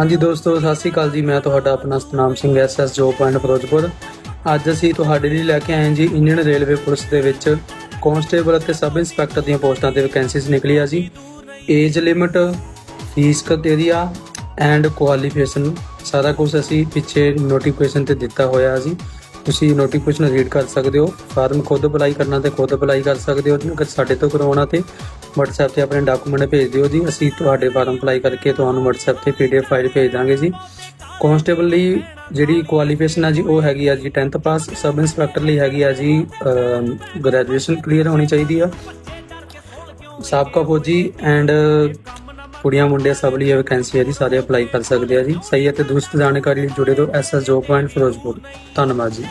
ਹਾਂਜੀ ਦੋਸਤੋ, ਸਤਿ ਸ਼੍ਰੀ ਅਕਾਲ ਜੀ। ਮੈਂ ਤੁਹਾਡਾ ਆਪਣਾ ਸਤਨਾਮ ਸਿੰਘ ਐਸਐਸ ਜੋ ਪੁਆਇੰਟ ਫਿਰੋਜ਼ਪੁਰ। ਅੱਜ ਅਸੀਂ ਤੁਹਾਡੇ ਲਈ ਲੈ ਕੇ ਆਏ ਹਾਂ ਜੀ ਇੰਡੀਅਨ ਰੇਲਵੇ ਪੁਲਿਸ ਦੇ ਵਿੱਚ ਕਾਂਸਟੇਬਲ ਅਤੇ ਸਬ ਇੰਸਪੈਕਟਰ ਦੀਆਂ ਪੋਸਟਾਂ ਤੇ ਵੈਕੈਂਸੀਜ਼ ਨਿਕਲੀ ਆ ਜੀ। Age limit fee criteria and qualification ਸਾਰਾ ਕੁਝ ਅਸੀਂ ਪਿੱਛੇ ਨੋਟੀਫਿਕੇਸ਼ਨ ਤੇ ਦਿੱਤਾ ਹੋਇਆ ਜੀ। ਤੁਸੀਂ ਨੋਟੀਫਿਕੇਸ਼ਨ ਰੀਡ ਕਰ ਸਕਦੇ ਹੋ। ਫਾਰਮ ਖੁਦ ਅਪਲਾਈ ਕਰਨਾ ਤੇ ਖੁਦ ਅਪਲਾਈ ਕਰ ਸਕਦੇ ਹੋ ਜੇਕਰ ਸਾਡੇ ਤੋਂ ਕਰਵਾਉਣਾ ਤੇ WhatsApp ਤੇ ਆਪਣੇ ਡਾਕੂਮੈਂਟ ਭੇਜ ਦਿਓ ਜੀ। ਅਸੀਂ ਤੁਹਾਡੇ ਫਾਰਮ ਅਪਲਾਈ ਕਰਕੇ ਤੁਹਾਨੂੰ WhatsApp ਤੇ PDF ਫਾਈਲ ਭੇਜ ਦਾਂਗੇ ਜੀ। ਕਾਂਸਟੇਬਲ ਲਈ ਜਿਹੜੀ ਕੁਆਲੀਫਿਕੇਸ਼ਨ ਆ ਜੀ, ਉਹ ਹੈਗੀ ਆ ਜੀ 10th ਪਾਸ ਸਬ ਇੰਸਪੈਕਟਰ ਲਈ ਹੈਗੀ ਆ ਜੀ ਗ੍ਰੈਜੂਏਸ਼ਨ ਕਲੀਅਰ ਹੋਣੀ ਚਾਹੀਦੀ ਆ। ਸਾਬਕਾ ਫੌਜੀ ਐਂਡ ਕੁੜੀਆਂ ਮੁੰਡੇ ਸਭ ਲਈ ਵੈਕੈਂਸੀ ਹੈ ਜੀ, ਸਾਰੇ ਅਪਲਾਈ ਕਰ ਸਕਦੇ ਆ ਜੀ। ਸਹੀ ਅਤੇ ਤੇ ਦੂਸਰੀ ਜਾਣਕਾਰੀ ਲਈ ਜੁੜੇ ਰਹੋ ਐਸਐਸ ਜੋਬ ਪੁਆਇੰਟ ਫਿਰੋਜ਼ਪੁਰ। ਧੰਨਵਾਦ ਜੀ।